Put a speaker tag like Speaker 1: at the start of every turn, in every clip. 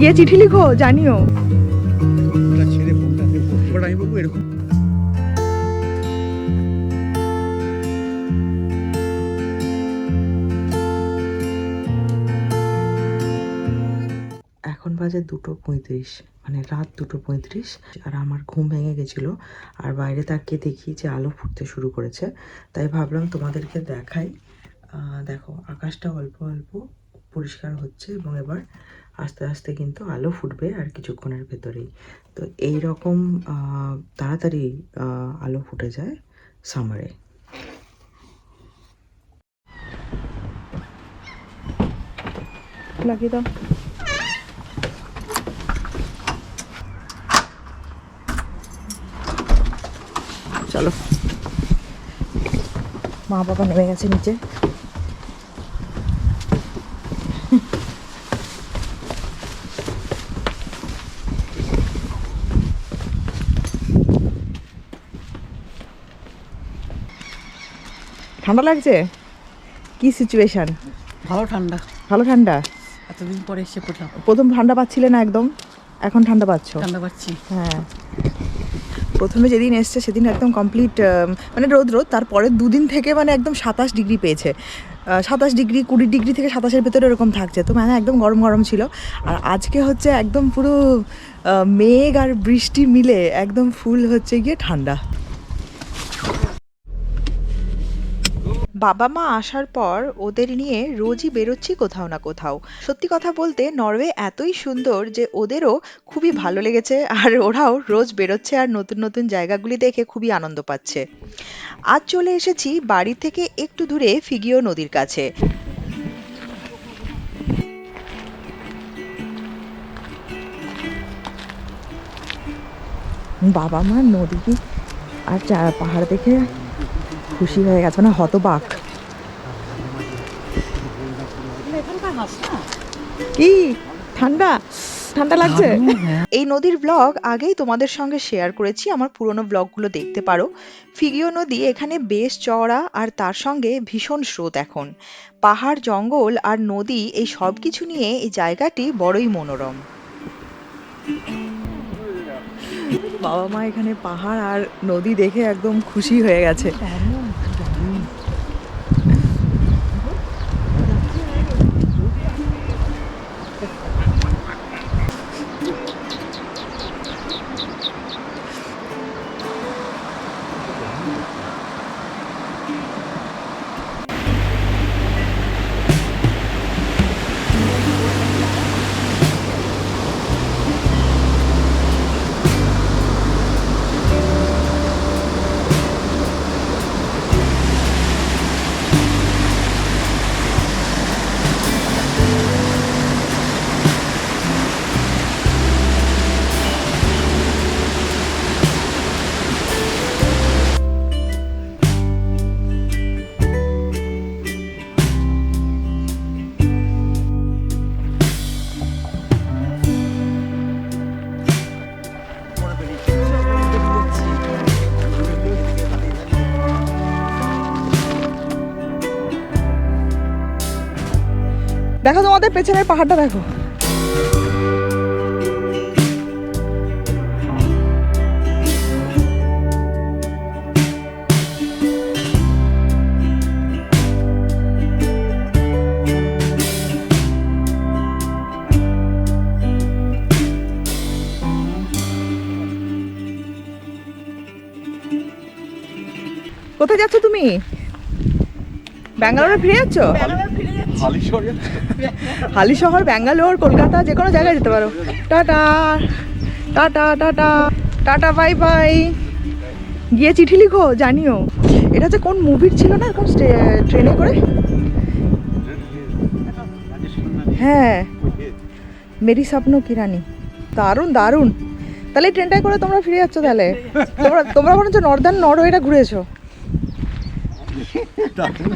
Speaker 1: গিয়ে চিঠি লিখো, জানিও। এখন বাজে দুটো পঁয়ত্রিশ মানে রাত দুটো পঁয়ত্রিশ, আর আমার ঘুম ভেঙে গেছিল, আর বাইরে তাকিয়ে দেখি যে আলো ফুটতে শুরু করেছে, তাই ভাবলাম তোমাদেরকে দেখাই। দেখো, আকাশটা অল্প অল্প পরিষ্কার হচ্ছে, এবং এবার আস্তে আস্তে কিন্তু আলো ফুটবে আর কিছুক্ষণের ভেতরেই। তো এই রকম তাড়াতাড়ি আলো ফুটে যায় সামারে দাও। চলো। মা বাবা নেমে গেছে নিচে। ঠান্ডা লাগছে? কি সিচুয়েশন
Speaker 2: ভালো ঠান্ডা।
Speaker 1: ভালো ঠান্ডা?
Speaker 2: এতদিন পরে এসে পড়লাম।
Speaker 1: প্রথম ঠান্ডা পাচ্ছিলে না একদম? এখন ঠান্ডা পাচ্ছ?
Speaker 2: ঠান্ডা পাচ্ছি।
Speaker 1: হ্যাঁ। প্রথমে যেদিন এসছে সেদিন একদম কমপ্লিট মানে রোদ রোদ। তারপরে দুদিন থেকে মানে একদম সাতাশ ডিগ্রি পেয়েছে। সাতাশ ডিগ্রি কুড়ি ডিগ্রি থেকে সাতাশের ভেতরে এরকম থাকছে। তো মানে একদম গরম গরম ছিল। আর আজকে হচ্ছে একদম পুরো মেঘ আর বৃষ্টি মিলে একদম ফুল হচ্ছে গিয়ে ঠান্ডা। বাবা মা আসার পর ওদের নিয়ে রোজই বেরোচ্ছি কোথাও না কোথাও। সত্যি কথা বলতে নরওয়ে এতই সুন্দর যে ওদেরও খুবই ভালো লেগেছে আর ওরাও রোজ বেরোচ্ছে আর নতুন নতুন জায়গাগুলি দেখে খুবই আনন্দ পাচ্ছে। আজ চলে এসেছি বাড়ি থেকে একটু দূরে ফিগিও নদীর কাছে। বাবা মা নদী আর পাহাড় দেখে খুশি হয়ে গেছে মানে হতবাক। কি? ঠান্ডা? ঠান্ডা লাগছে? এই নদীর ব্লগ আগেই তোমাদের সঙ্গে শেয়ার করেছি, আমার পুরনো ব্লগগুলো দেখতে পারো। ফিগিও নদী এখানে বেশ চওড়া আর তার সঙ্গে ভীষণ স্রোত এখন। পাহাড়, জঙ্গল আর নদী, এই সব কিছু নিয়ে এই জায়গাটি বড়ই মনোরম। বাবা মা এখানে পাহাড় আর নদী দেখে একদম খুশি হয়ে গেছে। দেখো তোমাদের পেছনের পাহাড়টা দেখো। কোথায় যাচ্ছ তুমি? ব্যাঙ্গালোরে ফিরে যাচ্ছ? হালি শহর ব্যাঙ্গালোর কলকাতা যে কোনো জায়গায় যেতে পারো। Tata. Tata tata. Tata bye bye. গিয়ে চিঠি লিখো জানিও। এটা যে কোন মুভির ছিল না এরকম ট্রেনে করে? হ্যাঁ। মেরি স্বপ্ন কিরানি দারুণ দারুণ। তাহলে এই ট্রেনটায় করে তোমরা ফিরে যাচ্ছ তাহলে। তোমরা তোমরা মনে হচ্ছে নর্দার্ন নরওয়েটা ঘুরেছো।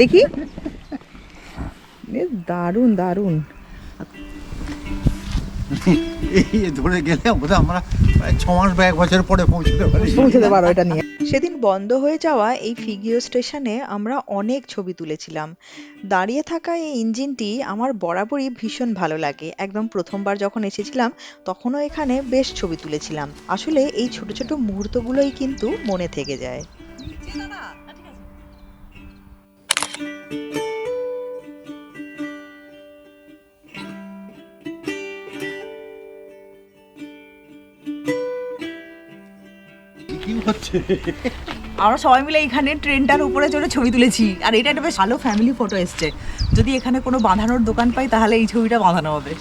Speaker 1: দেখি। বেশ দারুণ দারুণ।
Speaker 3: ধরে গেলে আমরা ছ মাস বা এক বছর পরে পৌঁছতে পারি।
Speaker 1: পৌঁছতে পারো এটা নিয়ে। সেদিন বন্ধ হয়ে যাওয়া এই ফিগিও স্টেশনে আমরা অনেক ছবি তুলেছিলাম। দাঁড়িয়ে থাকা এই ইঞ্জিনটি আমার বরাবরই ভীষণ ভালো লাগে। একদম প্রথমবার যখন এসেছিলাম তখনও এখানে বেশ ছবি তুলেছিলাম। আসলে এই ছোট ছোট মুহূর্তগুলোই কিন্তু মনে থেকে যায়।
Speaker 2: আমরা সবাই মিলে এখানে ট্রেনটার উপরে চড়ে ছবি তুলেছি। আর এটা একটা বেশ ভালো ফ্যামিলি ফটো এসছে। যদি এখানে কোনো বাঁধানোর দোকান পাই, তাহলে এই ছবিটা বাঁধানো হবে।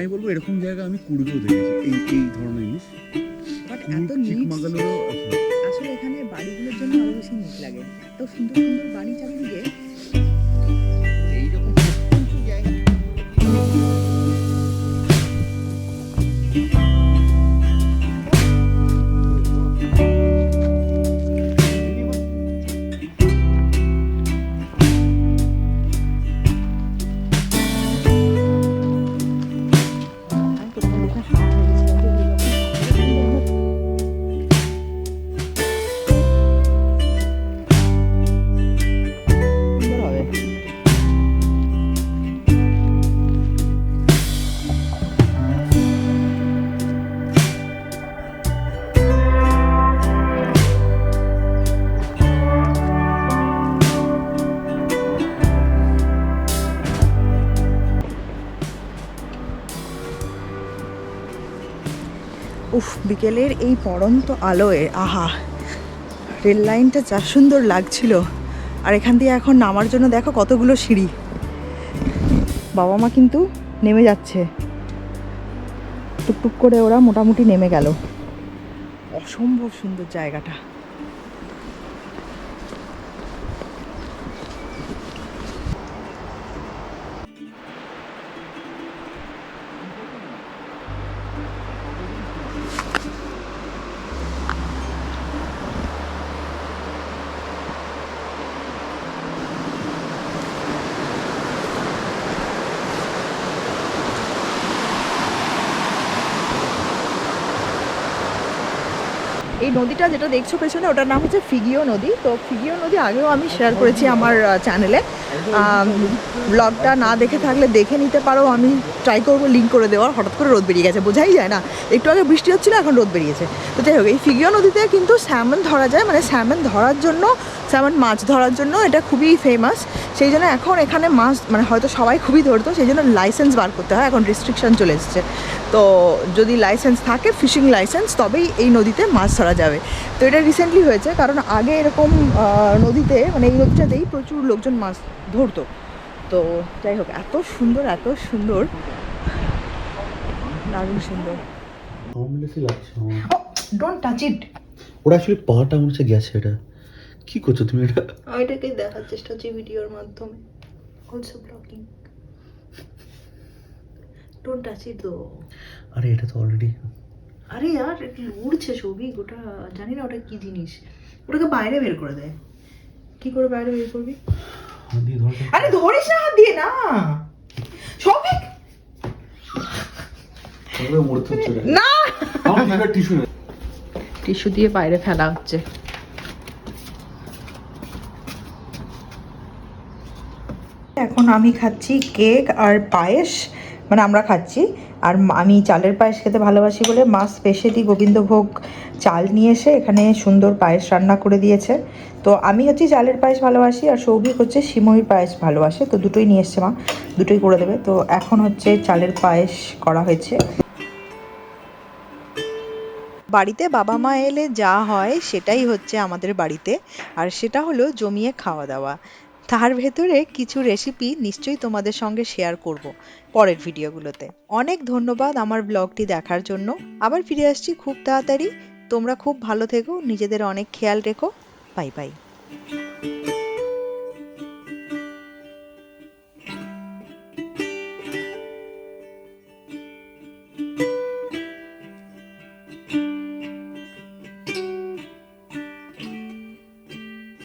Speaker 4: আমি বলব, এরকম জায়গা আমি কুড়িতেও দেখেছি। এই এই ধরনের জিনিস। কুর্গ, চিকমাগালুরও
Speaker 2: আসলে এখানে বাড়িগুলোর জন্য আরও বেশি নিট লাগে। এত সুন্দর সুন্দর বাড়ি চারিদিকে
Speaker 1: উফ, বিকেলের এই পড়ন্ত আলোয়, আহা, রেল লাইনটা যা সুন্দর লাগছিল। আর এখান দিয়ে এখন নামার জন্য দেখো কতগুলো সিঁড়ি। বাবা মা কিন্তু নেমে যাচ্ছে। টুকটুক করে ওরা মোটামুটি নেমে গেল। অসম্ভব সুন্দর জায়গাটা। এই নদীটা যেটা দেখছ পেছনে, ওটার নাম হচ্ছে ফিগিও নদী। তো ফিগিও নদী আগেও আমি শেয়ার করেছি আমার চ্যানেলে ব্লগটা না দেখে থাকলে দেখে নিতে পারো, আমি ট্রাই করব লিঙ্ক করে দেওয়ার। হঠাৎ করে রোদ বেরিয়ে গেছে, বোঝাই যায় না। একটু আগে বৃষ্টি হচ্ছিল, এখন রোদ বেরিয়েছে। তো যাই হোক, এই ফিগিও নদীতে কিন্তু স্যামন ধরা যায় মানে স্যামন ধরার জন্য স্যামন মাছ ধরার জন্য এটা খুবই ফেমাস সেই জন্য এখন এখানে মাছ মানে হয়তো সবাই খুবই ধরতো, সেই জন্য লাইসেন্স বার করতে হয়, এখন রেস্ট্রিকশন চলে এসেছে। তো যদি লাইসেন্স থাকে ফিশিং লাইসেন্স তবেই এই নদীতে মাছ ধরা যাবে। তো এটা রিসেন্টলি হয়েছে কারণ আগে এরকম আহ, নদীতে মানে এই নদীটাতেই প্রচুর লোকজন মাছ ধরতো। তো যাই হোক এত সুন্দর এত সুন্দর। দারুণ সুন্দর। ডোন্ট টাচ ইট
Speaker 5: ওরা অ্যাকচুয়ালি পাটা আমার হচ্ছে গেছে এটা। কি করছ তুমি এটা?
Speaker 1: আমি এটাকে দেখার চেষ্টা করছি ভিডিওর মাধ্যমে। Also blogging don't touch it though
Speaker 5: আরে এটা তো অলরেডি
Speaker 1: আরে यार এটা উড়ছে ছবি ওটা জানি না ওটা কি জিনিস। ওটাকে বাইরে বের করে দেয় কি করে বাইরে বের করবি? আরে ধরিস না হাত দিয়ে না।
Speaker 5: এটা।
Speaker 1: না!
Speaker 5: টিস্যু
Speaker 2: টিস্যু দিয়ে বাইরে ফেলা হচ্ছে।
Speaker 1: এখন আমি খাচ্ছি কেক আর পায়েস। মানে আমরা খাচ্ছি। আর আমি চালের পায়েস খেতে ভালোবাসি বলে মা স্পেশালি গোবিন্দভোগ চাল নিয়ে এসে এখানে সুন্দর পায়েস রান্না করে দিয়েছে। তো আমি হচ্ছে চালের পায়েস ভালোবাসি আর সৌভিক হচ্ছে সিমইর পায়েস ভালোবাসে। তো দুটোই নিয়ে এসছে মা, দুটোই করে দেবে। তো এখন হচ্ছে চালের পায়েস করা হয়েছে। বাড়িতে বাবা মা এলে যা হয় সেটাই হচ্ছে আমাদের বাড়িতে। আর সেটা হলো জমিয়ে খাওয়া দাওয়া। তার ভেতরে কিছু রেসিপি নিশ্চয়ই তোমাদের সঙ্গে শেয়ার করব পরের ভিডিওগুলোতে অনেক ধন্যবাদ আমার ব্লগটি দেখার জন্য। আবার ফিরে আসছি খুব তাড়াতাড়ি। তোমরা খুব ভালো থেকো, নিজেদের অনেক খেয়াল রেখো। Bye bye